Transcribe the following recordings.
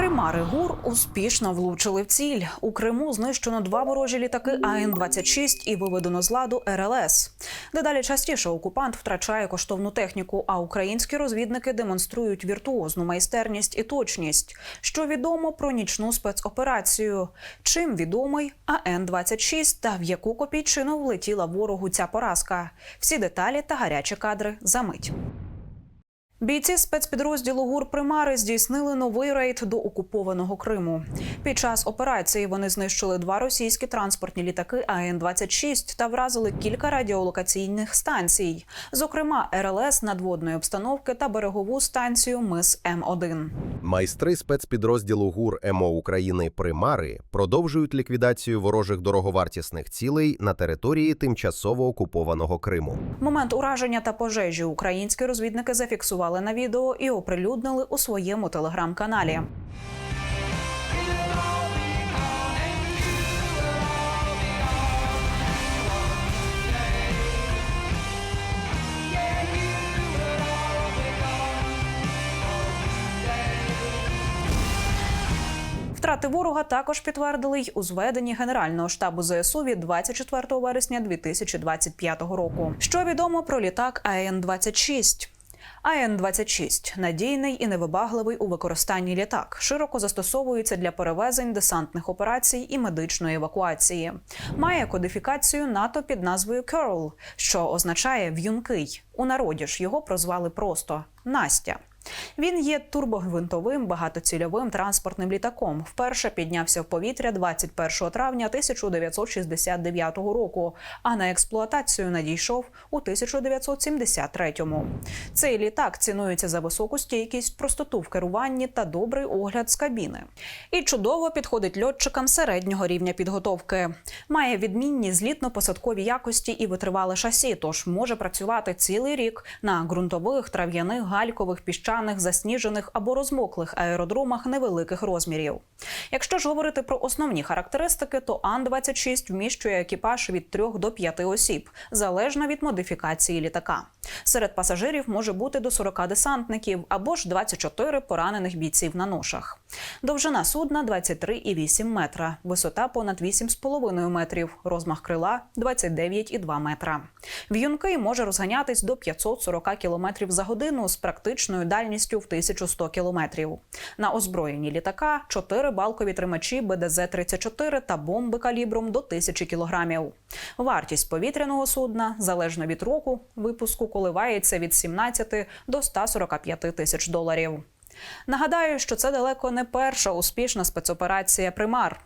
Примари ГУР успішно влучили в ціль. У Криму знищено два ворожі літаки АН-26 і виведено з ладу РЛС. Дедалі частіше окупант втрачає коштовну техніку, а українські розвідники демонструють віртуозну майстерність і точність. Що відомо про нічну спецоперацію? Чим відомий АН-26 та в яку копійчину влетіла ворогу ця поразка? Всі деталі та гарячі кадри за мить. Бійці спецпідрозділу ГУР Примари здійснили новий рейд до окупованого Криму. Під час операції вони знищили два російські транспортні літаки АН-26 та вразили кілька радіолокаційних станцій, зокрема РЛС надводної обстановки та берегову станцію Мис М1. Майстри спецпідрозділу ГУР МО України Примари продовжують ліквідацію ворожих дороговартісних цілей на території тимчасово окупованого Криму. Момент ураження та пожежі українські розвідники зафіксували на відео і оприлюднили у своєму телеграм-каналі. Втрати ворога також підтвердили й у зведенні Генерального штабу ЗСУ від 24 вересня 2025 року. Що відомо про літак АН-26? АН-26 – надійний і невибагливий у використанні літак. Широко застосовується для перевезень десантних операцій і медичної евакуації. Має кодифікацію НАТО під назвою Curl, що означає в'юнкий. У народі ж його прозвали просто Настя. Він є турбогвинтовим багатоцільовим транспортним літаком. Вперше піднявся в повітря 21 травня 1969 року, а на експлуатацію надійшов у 1973-му. Цей літак цінується за високу стійкість, простоту в керуванні та добрий огляд з кабіни. І чудово підходить льотчикам середнього рівня підготовки. Має відмінні злітно-посадкові якості і витривале шасі, тож може працювати цілий рік на ґрунтових, трав'яних, галькових, піщаних, засніжених або розмоклих аеродромах невеликих розмірів. Якщо ж говорити про основні характеристики, то Ан-26 вміщує екіпаж від 3 до 5 осіб, залежно від модифікації літака. Серед пасажирів може бути до 40 десантників або ж 24 поранених бійців на ношах. Довжина судна 23,8 метра, висота понад 8,5 метрів, розмах крила 29,2 метра. В'юнкий може розганятись до 540 км за годину з практичною дальністю в 1100 км. На озброєнні літака 4 балкові тримачі БДЗ-34 та бомби калібром до 1000 кг. Вартість повітряного судна, залежно від року випуску, коливається від 17 до 145 тисяч доларів. Нагадаю, що це далеко не перша успішна спецоперація Примар.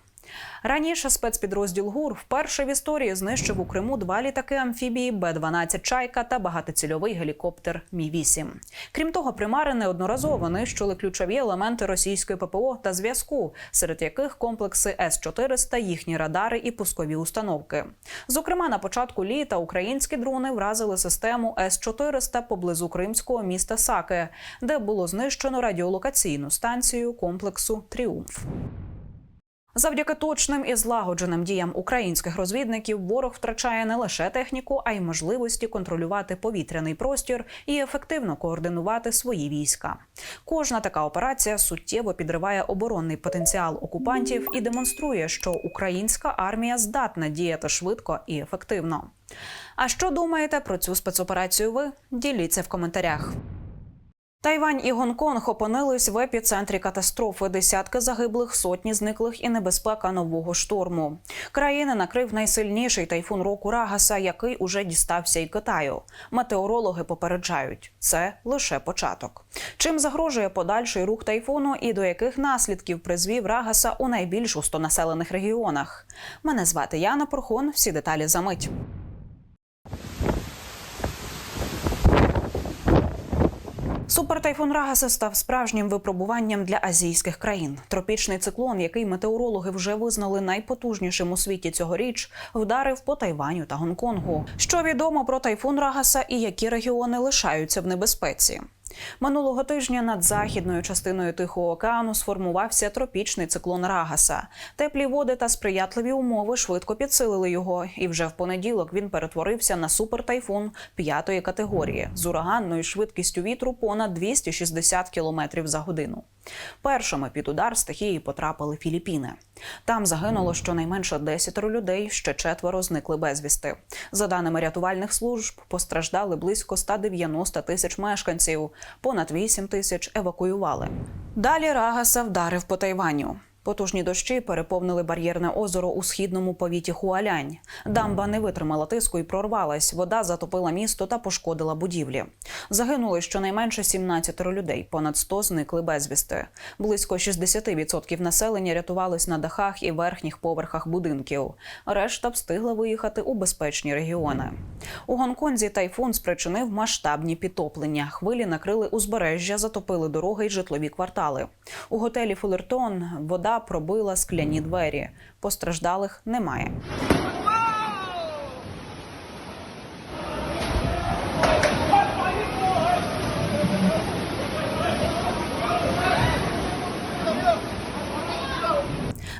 Раніше спецпідрозділ ГУР вперше в історії знищив у Криму два літаки амфібії Б-12 Чайка та багатоцільовий гелікоптер Мі 8 Крім того, примари неодноразово нищили ключові елементи російської ППО та зв'язку, серед яких комплекси С-400, їхні радари і пускові установки. Зокрема, на початку літа українські дрони вразили систему С-400 поблизу кримського міста Саки, де було знищено радіолокаційну станцію комплексу Тріумф. Завдяки точним і злагодженим діям українських розвідників ворог втрачає не лише техніку, а й можливості контролювати повітряний простір і ефективно координувати свої війська. Кожна така операція суттєво підриває оборонний потенціал окупантів і демонструє, що українська армія здатна діяти швидко і ефективно. А що думаєте про цю спецоперацію? Ви діліться в коментарях. Тайвань і Гонконг опинились в епіцентрі катастрофи. Десятки загиблих, сотні зниклих і небезпека нового шторму. Країни накрив найсильніший тайфун року Рагаса, який уже дістався і Китаю. Метеорологи попереджають, це лише початок. Чим загрожує подальший рух тайфуну і до яких наслідків призвів Рагаса у найбільш густонаселених регіонах? Мене звати Яна Прохон. Всі деталі за мить. Супертайфун Рагаса став справжнім випробуванням для азійських країн. Тропічний циклон, який метеорологи вже визнали найпотужнішим у світі цьогоріч, вдарив по Тайваню та Гонконгу. Що відомо про тайфун Рагаса і які регіони лишаються в небезпеці? Минулого тижня над західною частиною Тихого океану сформувався тропічний циклон Рагаса. Теплі води та сприятливі умови швидко підсилили його, і вже в понеділок він перетворився на супертайфун п'ятої категорії з ураганною швидкістю вітру понад 260 км за годину. Першими під удар стихії потрапили Філіппіни. Там загинуло щонайменше 10 людей, ще четверо зникли безвісти. За даними рятувальних служб, постраждали близько 190 тисяч мешканців, понад 8 тисяч евакуювали. Далі Рагаса вдарив по Тайваню. Потужні дощі переповнили бар'єрне озеро у східному повіті Хуалянь. Дамба не витримала тиску і прорвалась. Вода затопила місто та пошкодила будівлі. Загинули щонайменше 17 людей, понад 100 зникли безвісти. Близько 60% населення рятувались на дахах і верхніх поверхах будинків. Решта встигла виїхати у безпечні регіони. У Гонконзі тайфун спричинив масштабні підтоплення. Хвилі накрили узбережжя, затопили дороги й житлові квартали. У готелі Фулертон вода пробила скляні двері. Постраждалих немає.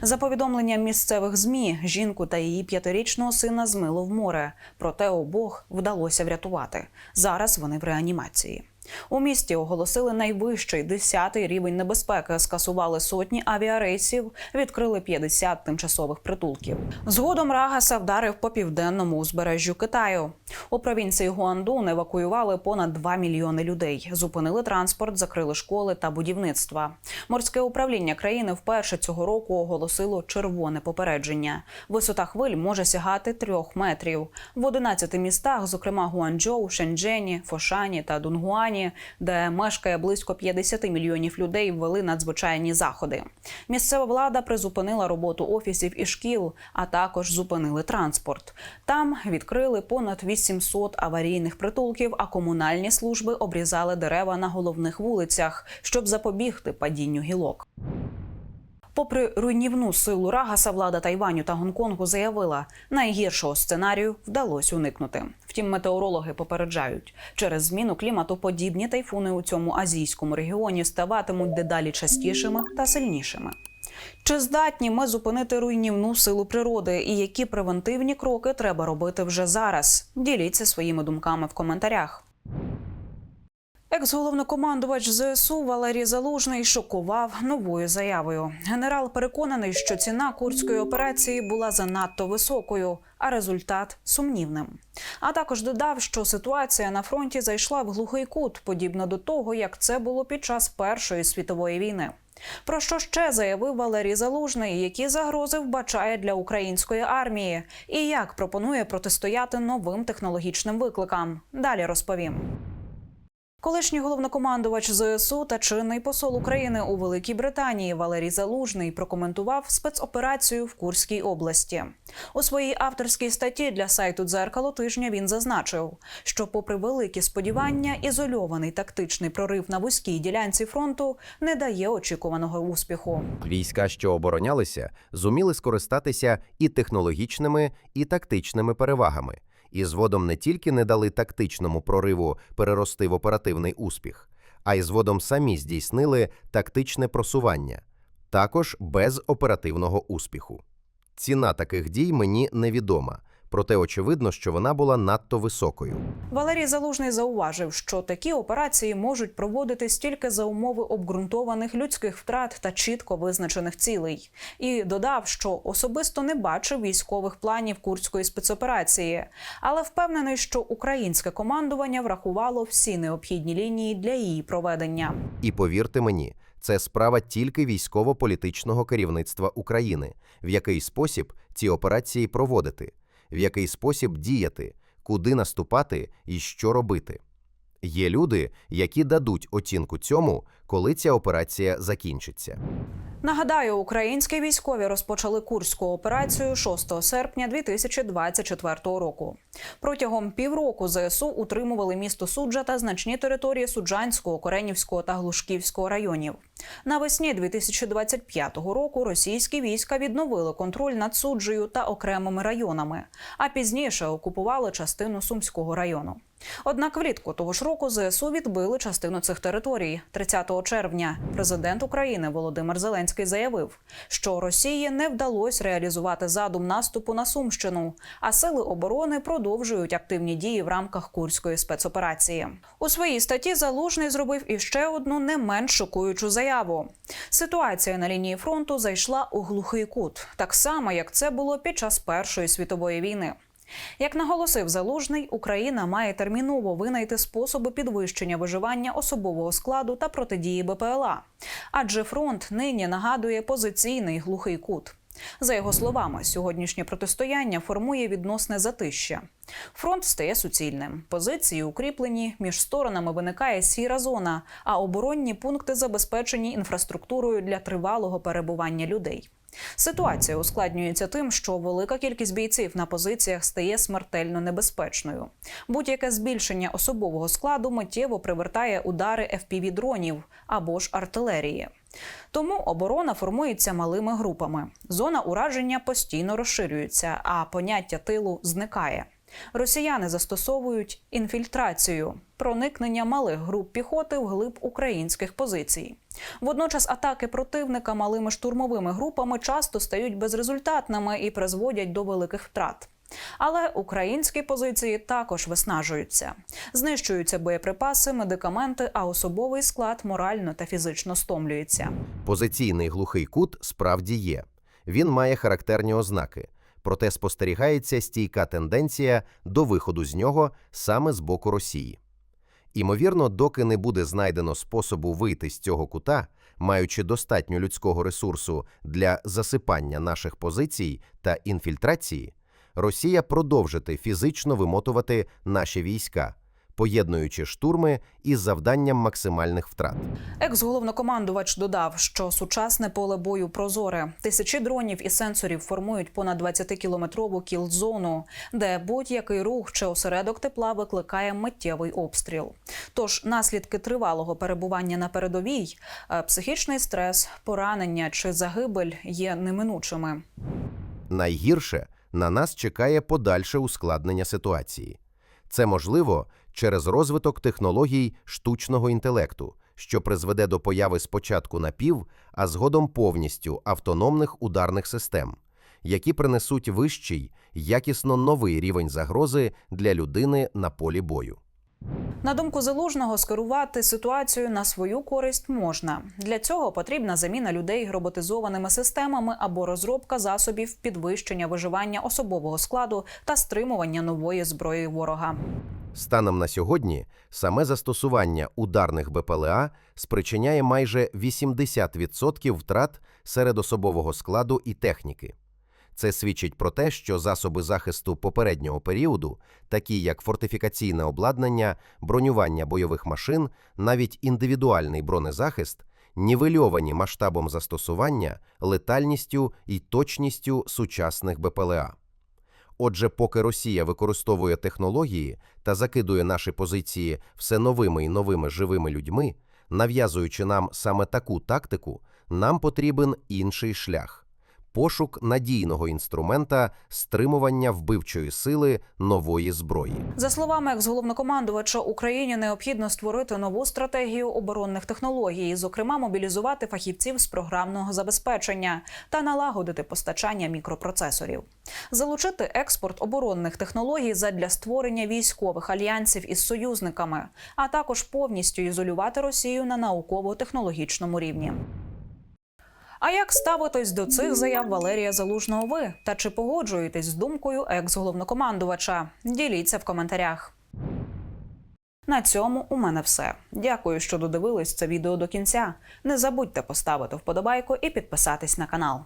За повідомленням місцевих змі, жінку та її п'ятирічного сина змило в море. Проте обох вдалося врятувати. Зараз вони в реанімації. У місті оголосили найвищий 10-й рівень небезпеки, скасували сотні авіарейсів, відкрили 50 тимчасових притулків. Згодом Рагаса вдарив по південному узбережжю Китаю. У провінції Гуандун евакуювали понад 2 мільйони людей. Зупинили транспорт, закрили школи та будівництва. Морське управління країни вперше цього року оголосило червоне попередження. Висота хвиль може сягати трьох метрів. В 11 містах, зокрема Гуанчжоу, Шенджені, Фошані та Дунгуані, де мешкає близько 50 мільйонів людей, ввели надзвичайні заходи. Місцева влада призупинила роботу офісів і шкіл, а також зупинили транспорт. Там відкрили понад 800 аварійних притулків, а комунальні служби обрізали дерева на головних вулицях, щоб запобігти падінню гілок. Попри руйнівну силу Рагаса, влада Тайваню та Гонконгу заявила, найгіршого сценарію вдалося уникнути. Втім, метеорологи попереджають, через зміну клімату подібні тайфуни у цьому азійському регіоні ставатимуть дедалі частішими та сильнішими. Чи здатні ми зупинити руйнівну силу природи і які превентивні кроки треба робити вже зараз? Діліться своїми думками в коментарях. Екс-головнокомандувач ЗСУ Валерій Залужний шокував новою заявою. Генерал переконаний, що ціна курської операції була занадто високою, а результат сумнівним. А також додав, що ситуація на фронті зайшла в глухий кут, подібно до того, як це було під час Першої світової війни. Про що ще заявив Валерій Залужний, які загрози вбачає для української армії, і як пропонує протистояти новим технологічним викликам. Далі розповім. Колишній головнокомандувач ЗСУ та чинний посол України у Великій Британії Валерій Залужний прокоментував спецоперацію в Курській області. У своїй авторській статті для сайту дзеркало тижня він зазначив, що, попри великі сподівання, ізольований тактичний прорив на вузькій ділянці фронту не дає очікуваного успіху. Війська, що оборонялися, зуміли скористатися і технологічними, і тактичними перевагами, і згодом не тільки не дали тактичному прориву перерости в оперативний успіх, а й згодом самі здійснили тактичне просування, також без оперативного успіху. Ціна таких дій мені невідома, проте очевидно, що вона була надто високою. Валерій Залужний зауважив, що такі операції можуть проводитись тільки за умови обґрунтованих людських втрат та чітко визначених цілей. І додав, що особисто не бачив військових планів курської спецоперації, але впевнений, що українське командування врахувало всі необхідні лінії для її проведення. І повірте мені, це справа тільки військово-політичного керівництва України, в який спосіб ці операції проводити, в який спосіб діяти, куди наступати і що робити. Є люди, які дадуть оцінку цьому, коли ця операція закінчиться. Нагадаю, українські військові розпочали курську операцію 6 серпня 2024 року. Протягом півроку ЗСУ утримували місто Суджа та значні території Суджанського, Коренівського та Глушківського районів. Навесні 2025 року російські війська відновили контроль над суджею та окремими районами, а пізніше окупували частину Сумського району. Однак влітку того ж року ЗСУ відбили частину цих територій. 30 червня президент України Володимир Зеленський заявив, що Росії не вдалося реалізувати задум наступу на Сумщину, а сили оборони продовжують активні дії в рамках курської спецоперації. У своїй статті Залужний зробив іще одну не менш шокуючу заяву. Ситуація на лінії фронту зайшла у глухий кут, так само як це було під час Першої світової війни. Як наголосив Залужний, Україна має терміново винайти способи підвищення виживання особового складу та протидії БПЛА, адже фронт нині нагадує позиційний глухий кут. За його словами, сьогоднішнє протистояння формує відносне затища. Фронт стає суцільним, позиції укріплені, між сторонами виникає сіра зона, а оборонні пункти забезпечені інфраструктурою для тривалого перебування людей. Ситуація ускладнюється тим, що велика кількість бійців на позиціях стає смертельно небезпечною. Будь-яке збільшення особового складу миттєво привертає удари fpv дронів або ж артилерії. Тому оборона формується малими групами. Зона ураження постійно розширюється, а поняття тилу зникає. Росіяни застосовують інфільтрацію, проникнення малих груп піхоти в глиб українських позицій. Водночас атаки противника малими штурмовими групами часто стають безрезультатними і призводять до великих втрат. Але українські позиції також виснажуються, знищуються боєприпаси, медикаменти, а особовий склад морально та фізично стомлюється. Позиційний глухий кут справді є. Він має характерні ознаки, проте спостерігається стійка тенденція до виходу з нього саме з боку Росії. Імовірно, доки не буде знайдено способу вийти з цього кута, маючи достатньо людського ресурсу для засипання наших позицій та інфільтрації, Росія продовжити фізично вимотувати наші війська, поєднуючи штурми із завданням максимальних втрат. Екс-головнокомандувач додав, що сучасне поле бою прозоре. Тисячі дронів і сенсорів формують понад 20-кілометрову кіл-зону, де будь-який рух чи осередок тепла викликає миттєвий обстріл. Тож наслідки тривалого перебування на передовій, е, психічний стрес, поранення чи загибель є неминучими. Найгірше на нас чекає подальше ускладнення ситуації. Це можливо через розвиток технологій штучного інтелекту, що призведе до появи спочатку напів, а згодом повністю автономних ударних систем, які принесуть вищий, якісно новий рівень загрози для людини на полі бою. На думку залужного, скерувати ситуацію на свою користь можна. Для цього потрібна заміна людей роботизованими системами або розробка засобів підвищення виживання особового складу та стримування нової зброї ворога. Станом на сьогодні саме застосування ударних БПЛА спричиняє майже 80% втрат серед особового складу і техніки. Це свідчить про те, що засоби захисту попереднього періоду, такі як фортифікаційне обладнання, бронювання бойових машин, навіть індивідуальний бронезахист, нівельовані масштабом застосування, летальністю і точністю сучасних БПЛА. Отже, поки Росія використовує технології та закидує наші позиції все новими і новими живими людьми, нав'язуючи нам саме таку тактику, нам потрібен інший шлях пошук надійного інструмента стримування вбивчої сили нової зброї. За словами екс-головнокомандувача, Україні необхідно створити нову стратегію оборонних технологій, зокрема мобілізувати фахівців з програмного забезпечення та налагодити постачання мікропроцесорів, залучити експорт оборонних технологій задля створення військових альянсів із союзниками, а також повністю ізолювати Росію на науково-технологічному рівні. А як ставитесь до цих заяв Валерія Залужного ви? Та чи погоджуєтесь з думкою екс-головнокомандувача? Діліться в коментарях. На цьому у мене все. Дякую, що додивились це відео до кінця. Не забудьте поставити вподобайку і підписатись на канал.